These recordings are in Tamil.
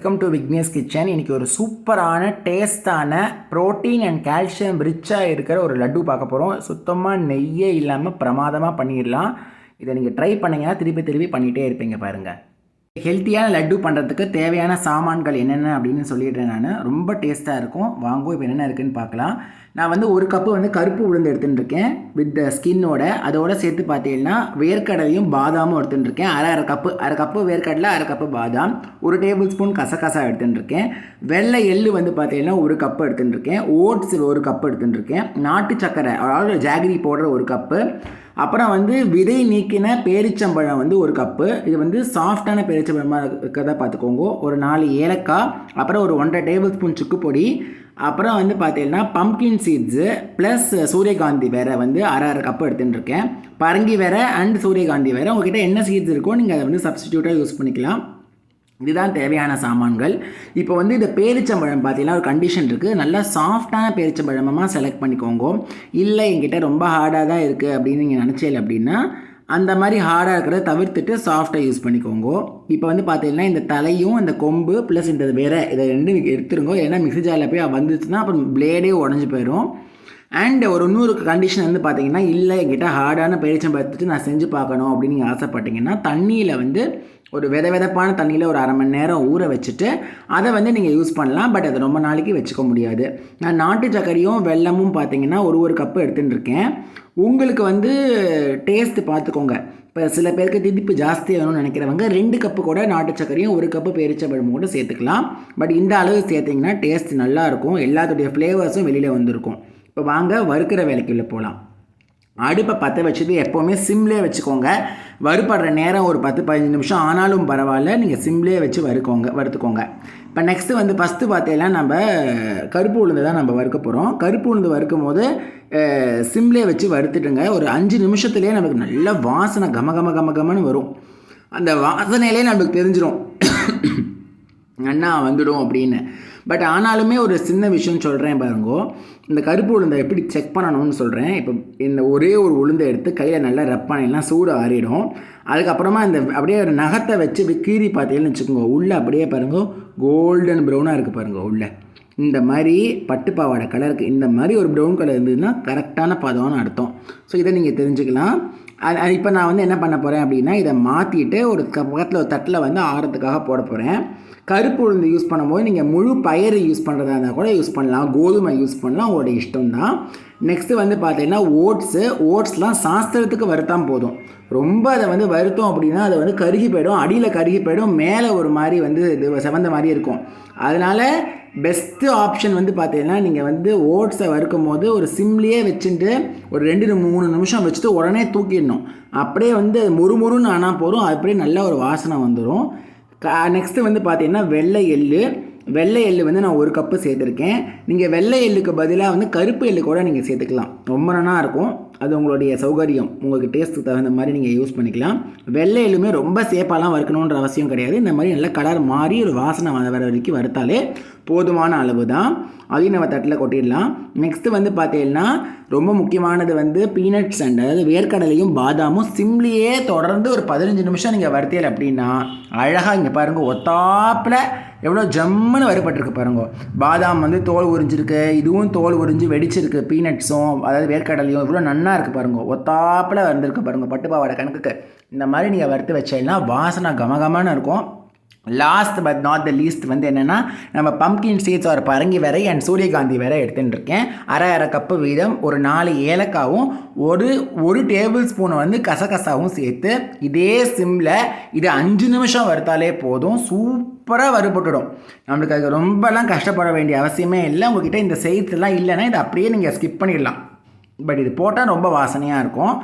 வெல்கம் டு விக்னேஸ் கிச்சன் இன்றைக்கி ஒரு சூப்பரான டேஸ்டான புரோட்டீன் அண்ட் கால்சியம் ரிச்சாக இருக்கிற ஒரு லட்டு பார்க்க போகிறோம் சுத்தமாக நெய்யே இல்லாமல் பிரமாதமாக பண்ணிடலாம் இதை நீங்கள் ட்ரை பண்ணீங்கன்னா திருப்பி திருப்பி பண்ணிகிட்டே இருப்பீங்க பாருங்கள் ஹெல்த்தியான லட்டு பண்ணுறதுக்கு தேவையான சாமான்கள் என்னென்ன அப்படின்னு சொல்லிடுறேன் நான். ரொம்ப டேஸ்ட்டாக இருக்கும். வாங்குவோம் இப்போ என்னென்ன இருக்குன்னு பார்க்கலாம். நான் வந்து ஒரு கப்பு வந்து கருப்பு உளுந்து எடுத்துகிட்டு இருக்கேன் வித் ஸ்கின்னோட அதோட சேர்த்து பார்த்தீங்கன்னா வேர்க்கடலையும் பாதாமும் எடுத்துகிட்டு இருக்கேன் அரை அரை கப்பு அரை கப்பு வேர்க்கடலை அரை கப்பு பாதாம். ஒரு டேபிள் ஸ்பூன் கசகசா எடுத்துகிட்டு இருக்கேன் வெள்ளை எள்ளு வந்து பார்த்தீங்கன்னா ஒரு கப்பு எடுத்துகிட்டு இருக்கேன் ஓட்ஸ் ஒரு கப்பு எடுத்துகிட்டு இருக்கேன் நாட்டு சக்கரை அதாவது ஜாகிரி போடுற ஒரு கப்பு அப்புறம் வந்து விதை நீக்கின பேரிச்சம்பழம் வந்து ஒரு கப்பு. இது வந்து சாஃப்டான பேரிச்சம்பழமாக இருக்கிறதா பார்த்துக்கோங்க. ஒரு நாலு ஏலக்காய் அப்புறம் ஒரு ஒன்றரை டேபிள் ஸ்பூன் சுக்கு பொடி அப்புறம் வந்து பார்த்தீங்கன்னா பம்கின் சீட்ஸு ப்ளஸ் சூரியகாந்தி வேற வந்து அரை அரை கப்பு எடுத்துகிட்டு இருக்கேன். பரங்கி வேற அண்ட் சூரியகாந்தி வேற. உங்ககிட்ட என்ன சீட்ஸ் இருக்கோ நீங்கள் அதை வந்து சப்ஸ்டியூட்டாக யூஸ் பண்ணிக்கலாம். இதுதான் தேவையான சாமான்கள். இப்போ வந்து இந்த பேரிச்சம்பழம் பார்த்தீங்கன்னா ஒரு கண்டிஷன் இருக்குது நல்லா சாஃப்டான பேரிச்சம்பழமாக செலக்ட் பண்ணிக்கோங்க. இல்லை என்கிட்ட ரொம்ப ஹார்டாக தான் இருக்குது அப்படின்னு நீங்கள் நினச்சேன் அப்படின்னா அந்த மாதிரி ஹார்டாக இருக்கிறத தவிர்த்துட்டு சாஃப்டாக யூஸ் பண்ணிக்கோங்க. இப்போ வந்து பார்த்தீங்கன்னா இந்த தலையும் இந்த கொம்பு ப்ளஸ் இந்த வேற இதை ரெண்டும் எடுத்துருங்க. ஏன்னா மிக்சி ஜாரில் போய் வந்துச்சுன்னா அப்புறம் பிளேடே உடஞ்சி போயிடும் அண்ட் ஒரு இன்னொரு கண்டிஷன் வந்து பார்த்தீங்கன்னா இல்லை என்கிட்ட ஹார்டான பேரிச்சம் பார்த்துட்டு நான் செஞ்சு பார்க்கணும் அப்படின்னு நீங்கள் ஆசைப்பட்டீங்கன்னா தண்ணியில் வந்து ஒரு வித விதப்பான தண்ணியில் ஒரு அரை மணி நேரம் ஊற வச்சுட்டு அதை வந்து நீங்கள் யூஸ் பண்ணலாம். பட் அது ரொம்ப நாளைக்கு வச்சுக்க முடியாது. நான் நாட்டு சர்க்கரையும் வெல்லமும் பார்த்தீங்கன்னா ஒரு ஒரு கப்பு எடுத்துகிட்டு இருக்கேன். உங்களுக்கு வந்து டேஸ்ட்டு பார்த்துக்கோங்க இப்போ சில பேருக்கு திதிப்பு ஜாஸ்தி வேணும்னு நினைக்கிறவங்க ரெண்டு கப்பு கூட நாட்டு சர்க்கரையும் ஒரு கப்பு பேரிச்சம்பழமும் கூட சேர்த்துக்கலாம். பட் இந்த அளவு சேர்த்திங்கன்னா டேஸ்ட் நல்லாயிருக்கும் எல்லாத்துடைய ஃப்ளேவர்ஸும் வெளியில் வந்திருக்கும். இப்போ வாங்க வறுக்கிற வேலைக்குள்ளே போகலாம் அடுப்பை பற்ற வச்சது எப்போவுமே சிம்லேயே வச்சுக்கோங்க. வறுபடுற நேரம் ஒரு பத்து பதினஞ்சு நிமிஷம் ஆனாலும் பரவாயில்ல. நீங்கள் சிம்லேயே வச்சு வறுக்கோங்க வறுத்துக்கோங்க. இப்போ நெக்ஸ்ட்டு வந்து ஃபஸ்ட்டு பார்த்தீங்கன்னா நம்ம கருப்பு உளுந்து தான் நம்ம வறுக்க போகிறோம் கருப்பு உளுந்து வறுக்கும் போது சிம்லேயே வச்சு வறுத்துட்டுங்க. ஒரு அஞ்சு நிமிஷத்துலேயே நமக்கு நல்ல வாசனை கம கம கம கமன்னு வரும். அந்த வாசனையிலே நமக்கு தெரிஞ்சிடும் அண்ணா வந்துடும் அப்படின்னு. பட் ஆனாலுமே ஒரு சின்ன விஷயம் சொல்கிறேன் பாருங்கோ. இந்த கருப்பு உளுந்தை எப்படி செக் பண்ணணும்னு சொல்கிறேன் இப்போ இந்த ஒரே ஒரு உளுந்தை எடுத்து கையில் நல்லா ரப்பானெல்லாம் சூடு ஆறிடும். அதுக்கப்புறமா இந்த அப்படியே ஒரு நகத்தை வச்சு இப்படி கீறி பார்த்தீங்கன்னு வச்சுக்கோங்க. உள்ளே அப்படியே பாருங்க கோல்டன் ப்ரௌனாக இருக்குது பாருங்க உள்ளே. இந்த மாதிரி பட்டு பாவாடை கலருக்கு இந்த மாதிரி ஒரு ப்ரௌன் கலர் இருந்ததுன்னா கரெக்டான பதம்னு அர்த்தம். ஸோ இதை நீங்கள் தெரிஞ்சுக்கலாம். அது இப்போ நான் வந்து என்ன பண்ண போகிறேன் அப்படின்னா இதை மாற்றிட்டு ஒரு பக்கத்தில் ஒரு தட்டில் வந்து ஆறதுக்காக போட போகிறேன் கருப்பு உளுந்து யூஸ் பண்ணும்போது நீங்கள் முழு பயிர் யூஸ் பண்ணுறதா இருந்தால் கூட யூஸ் பண்ணலாம். கோதுமை யூஸ் பண்ணலாம். உங்களோட இஷ்டம் தான் நெக்ஸ்ட்டு வந்து பார்த்தீங்கன்னா ஓட்ஸு ஓட்ஸ்லாம் சாஸ்திரத்துக்கு வருத்தான் போதும். ரொம்ப அதை வந்து வருத்தம் அப்படின்னா அதை வந்து கருகி போயிடும். அடியில் கருகி போயிடும். மேலே ஒரு மாதிரி வந்து இது செவந்த மாதிரி இருக்கும். அதனால் பெஸ்ட்டு ஆப்ஷன் வந்து பார்த்தீங்கன்னா நீங்கள் வந்து ஓட்ஸை வறுக்கும் போது ஒரு சிம்லேயே வச்சுட்டு ஒரு ரெண்டு மூணு நிமிஷம் வச்சுட்டு உடனே தூக்கிடணும். அப்படியே வந்து முறுமுறுன்னு ஆனால் போதும். அப்படியே நல்ல ஒரு வாசனை வந்துடும் நெக்ஸ்ட்டு வந்து பார்த்தீங்கன்னா வெள்ளை எள்ளு. வெள்ளை எள்ளு வந்து நான் ஒரு கப்பு சேர்த்துருக்கேன். நீங்கள் வெள்ளை எள்ளுக்கு பதிலாக வந்து கருப்பு எள்ளு கூட நீங்கள் சேர்த்துக்கலாம். ரொம்ப நல்லா இருக்கும். அது உங்களுடைய சௌகரியம். உங்களுக்கு டேஸ்ட்டுக்கு தகுந்த மாதிரி நீங்கள் யூஸ் பண்ணிக்கலாம். வெள்ளை எள்ளுமே ரொம்ப சேஃபாலாம் வறுக்கணுன்ற அவசியம் கிடையாது. இந்த மாதிரி நல்ல கலர் மாறி ஒரு வாசனை வர வரைக்கும் வறுத்தாலே போதுமான அளவு தான் அதையும் நம்ம தட்டில் கொட்டிடலாம். நெக்ஸ்ட்டு வந்து பார்த்தீங்கன்னா ரொம்ப முக்கியமானது வந்து பீனட்ஸ் அண்ட் அதாவது வேர்க்கடலையும் பாதாமும் சிம்லியே தொடர்ந்து ஒரு பதினஞ்சு நிமிஷம் நீங்கள் வறுத்தியல் அப்படின்னா அழகாக இங்கே பாருங்கள் ஒத்தாப்பில் எவ்வளோ ஜம்முன்னு வறுபட்டிருக்கு பாருங்க. பாதாம் வந்து தோல் உறிஞ்சிருக்கு இதுவும் தோல் உறிஞ்சு வெடிச்சிருக்கு பீனட்ஸும் அதாவது வேர்க்கடலையும் இவ்வளோ நன்னா இருக்குது பாருங்க ஒத்தாப்பில் வந்திருக்கு பாருங்க பட்டுப்பாவோட கணக்குக்கு. இந்த மாதிரி நீங்கள் வறுத்து வச்சீங்கன்னா வாசனை கமகமான இருக்கும். Last but not the least வந்து என்னென்னா நம்ம பம்கின் சீட்ஸ் ஒரு பரங்கி வரை அண்ட் சூரியகாந்தி வரை எடுத்துகிட்டு இருக்கேன் அரை அரை கப்பு வீதம் ஒரு நாலு ஏலக்காவும் ஒரு ஒரு டேபிள் ஸ்பூன் வந்து கசகசாவும் சேர்த்து இதே சிம்மில் இது அஞ்சு நிமிஷம் வறுத்தாலே போதும். சூப்பராக வறுபட்டுடும். நம்மளுக்கு அது ரொம்பலாம் கஷ்டப்பட வேண்டிய அவசியமே இல்லை. உங்ககிட்ட இந்த செய்திலாம் இல்லைன்னா இதை அப்படியே நீங்கள் ஸ்கிப் பண்ணிடலாம். பட் இது போட்டால் ரொம்ப வாசனையாக இருக்கும்.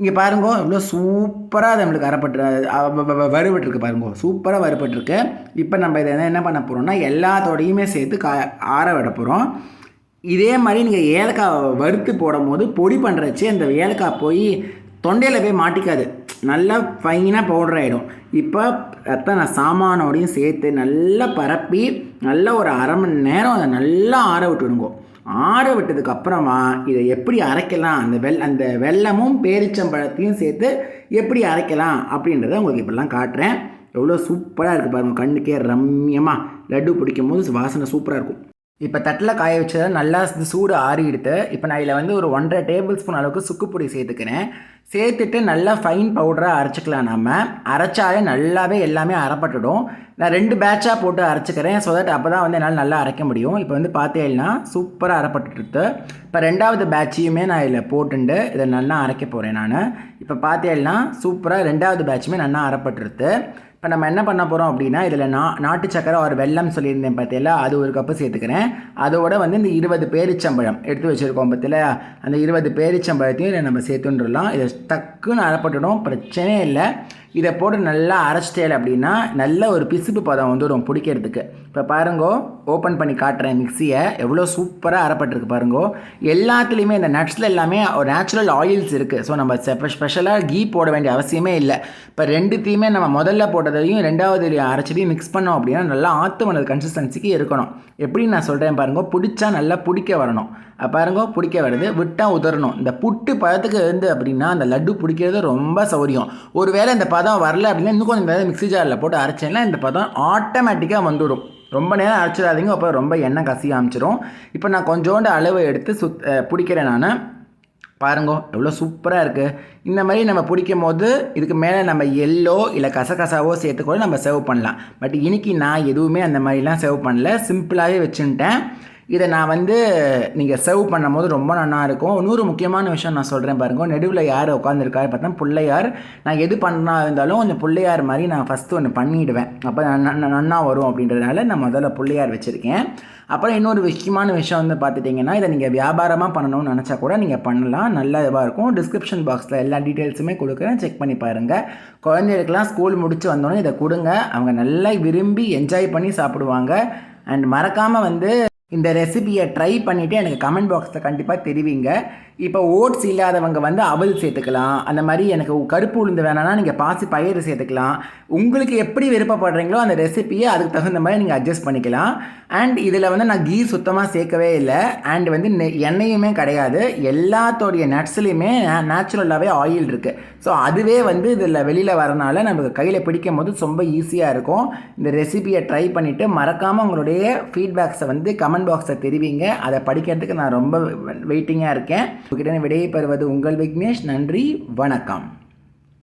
இங்கே பாருங்கோ இவ்வளோ சூப்பராக நம்மளுக்கு அறப்பட்டு வறுபட்டுருக்கு பாருங்கோ. சூப்பராக வறுபட்டுருக்கு. இப்போ நம்ம இதை என்ன பண்ண போகிறோம்னா எல்லாத்தோடையுமே சேர்த்து கா ஆற விட போகிறோம் இதே மாதிரி நீங்கள் ஏலக்காய் வறுத்து போடும் போது பொடி பண்ணுறச்சு அந்த ஏலக்காய் போய் தொண்டையில் போய் மாட்டிக்காது. நல்லா ஃபைனாக பவுடர் ஆகிடும் இப்போ அத்தனை சாமானோடையும் சேர்த்து நல்லா பரப்பி நல்லா ஒரு அரை மணி நேரம் அதை நல்லா ஆற விட்டுடுங்கோ. ஆற விட்டதுக்கு அப்புறமா இதை எப்படி அரைக்கலாம்? அந்த வெள் அந்த வெல்லமும் பேரிச்சம்பழத்தையும் சேர்த்து எப்படி அரைக்கலாம் அப்படின்றத உங்களுக்கு இப்படிலாம் காட்டுறேன். எவ்வளோ சூப்பராக இருக்குது பாருங்கள் கண்ணுக்கே ரம்யமாக லட்டு பிடிக்கும் போது வாசனை சூப்பராக இருக்கும். இப்போ தட்டில் காய வச்சதை நல்லா சூடு ஆறி எடுத்து இப்போ நான் இதில் வந்து ஒரு ஒன்றரை டேபிள் ஸ்பூன் அளவுக்கு சுக்குப்பொடி சேர்த்துக்கிறேன். சேர்த்துட்டு நல்லா ஃபைன் பவுடராக அரைச்சிக்கலாம் நம்ம அரைச்சாலே நல்லாவே எல்லாமே அரைப்பட்டுடும். நான் ரெண்டு பேட்சாக போட்டு அரைச்சிக்கிறேன் ஸோ தட் அப்போ தான் வந்து என்னால் நல்லா அரைக்க முடியும். இப்போ வந்து பார்த்தேன்னா சூப்பராக அரைப்பட்டுட்டு இப்போ ரெண்டாவது பேட்சையுமே நான் இதில் போட்டுண்டு இதை நல்லா அரைக்க போகிறேன் நான். இப்போ பார்த்தேன்னா சூப்பராக ரெண்டாவது பேட்சுமே நல்லா அரைப்பட்டுருது இப்போ நம்ம என்ன பண்ண போகிறோம் அப்படின்னா இதில் நா நாட்டு சக்கரை ஒரு வெல்லம் சொல்லியிருந்தேன் பார்த்தீங்களா அது ஒரு கப்பு சேர்த்துக்கிறேன். அதோட வந்து இந்த இருபது பேரிச்சம்பழம் எடுத்து வச்சுருக்கோம் பார்த்தீங்களா அந்த இருபது பேரிச்சம்பழத்தையும் இதை நம்ம சேர்த்துன்றலாம் இதை டக்குன்னு அறப்பட்டுடும் பிரச்சனையே இல்லை. இதை போட்டு நல்லா அரைச்சிட்டேல் அப்படின்னா நல்ல ஒரு பிசுப்பு பதம் வந்துடும் பிடிக்கிறதுக்கு. இப்போ பாருங்கோ ஓப்பன் பண்ணி காட்டுறேன் மிக்சியை. எவ்வளோ சூப்பராக அரைப்பட்டிருக்கு பாருங்கோ. எல்லாத்துலேயுமே இந்த நட்ஸில் எல்லாமே ஒரு நேச்சுரல் ஆயில்ஸ் இருக்குது ஸோ நம்ம ஸ்பெஷலாக கீ போட வேண்டிய அவசியமே இல்லை. இப்போ ரெண்டுத்தையுமே நம்ம முதல்ல போட்டதையும் ரெண்டாவது அரைச்சதையும் மிக்ஸ் பண்ணோம் அப்படின்னா நல்லா ஆற்று வந்தது கன்சிஸ்டன்சிக்கு இருக்கணும். எப்படின்னு நான் சொல்கிறேன் பாருங்க பிடிச்சா நல்லா பிடிக்க வரணும். பாருங்க பிடிக்க வருது. விட்டால் உதறணும். இந்த புட்டு பதத்துக்கு இருந்து அப்படின்னா அந்த லட்டு பிடிக்கிறது ரொம்ப சௌரியம். ஒருவேளை இந்த பதம் வரல அப்படின்னா இன்னும் கொஞ்சம் நேரம் மிக்ஸி ஜாரில் போட்டு அரைச்சேன்னா இந்த பதம் ஆட்டோமேட்டிக்காக வந்துவிடும் ரொம்ப நேரம் அரைச்சிடாதீங்க அப்போ ரொம்ப எண்ணெய் கசிய ஆரம்பிச்சிடும் இப்போ நான் கொஞ்சோண்டு அளவு எடுத்து சுத் பிடிக்கிறேன் நான். பாருங்க எவ்வளோ சூப்பராக இருக்குது இந்த மாதிரி நம்ம பிடிக்கும் போது இதுக்கு மேலே நம்ம எல்லோ இல்லை கசகசாவோ சேர்த்து கூட நம்ம சர்வ் பண்ணலாம். பட் இன்றைக்கி நான் எதுவுமே அந்த மாதிரிலாம் சர்வ் பண்ணல. சிம்பிளாகவே வச்சுட்டேன் இதை நான் வந்து நீங்கள் சர்வ் பண்ணும்போது ரொம்ப நல்லா இருக்கும். இன்னொரு முக்கியமான விஷயம் நான் சொல்கிறேன் பாருங்க. நடுவில் யார் உட்காந்துருக்காரு பார்த்தா பிள்ளையார். நான் எது பண்ணா இருந்தாலும் கொஞ்சம் பிள்ளையார் மாதிரி நான் ஃபஸ்ட்டு ஒன்று பண்ணிவிடுவேன் அப்போ நன்னா வரும் அப்படின்றதுனால நான் முதல்ல பிள்ளையார் வச்சுருக்கேன். அப்புறம் இன்னொரு விஷயமான விஷயம் வந்து பார்த்துட்டிங்கன்னா இதை நீங்கள் வியாபாரமாக பண்ணணும்னு நினச்சா கூட நீங்கள் பண்ணலாம். நல்ல இதுவாக இருக்கும். டிஸ்கிரிப்ஷன் பாக்ஸில் எல்லா டீட்டெயில்ஸுமே கொடுக்குறேன். செக் பண்ணி பாருங்கள் குழந்தைகளுக்கெல்லாம் ஸ்கூல் முடித்து வந்தோடனே இதை கொடுங்க. அவங்க நல்லா விரும்பி என்ஜாய் பண்ணி சாப்பிடுவாங்க. அண்ட் மறக்காமல் வந்து இந்த ரெசிபியை ட்ரை பண்ணிவிட்டு எனக்கு கமெண்ட் பாக்ஸில் கண்டிப்பாக தெரிவிங்க. இப்போ ஓட்ஸ் இல்லாதவங்க வந்து அவல் சேர்த்துக்கலாம். அந்த மாதிரி எனக்கு கருப்பு உளுந்து வேணாம்னா நீங்கள் பாசி பயிறு சேர்த்துக்கலாம். உங்களுக்கு எப்படி விருப்பப்படுறீங்களோ அந்த ரெசிபியை அதுக்கு தகுந்த மாதிரி நீங்கள் அட்ஜஸ்ட் பண்ணிக்கலாம். அண்ட் இதில் வந்து நான் கீ சுத்தமாக சேர்க்கவே இல்லை. அண்ட் வந்து எண்ணெயுமே கிடையாது. எல்லாத்தோடைய நட்ஸ்லேயுமே நேச்சுரலாகவே ஆயில் இருக்குது ஸோ அதுவே வந்து இதில் வெளியில் வரனால நமக்கு கையில் பிடிக்கும் போது ரொம்ப ஈஸியாக இருக்கும். இந்த ரெசிபியை ட்ரை பண்ணிவிட்டு மறக்காமல் உங்களுடைய ஃபீட்பேக்ஸை வந்து கமெண்ட் பாக்ஸை தெரிவிங்க. அதை படிக்கிறதுக்கு நான் ரொம்ப வெயிட்டிங்காக இருக்கேன். உங்ககிட்ட விடையை பெறுவது உங்கள் விக்னேஷ். நன்றி. வணக்கம்.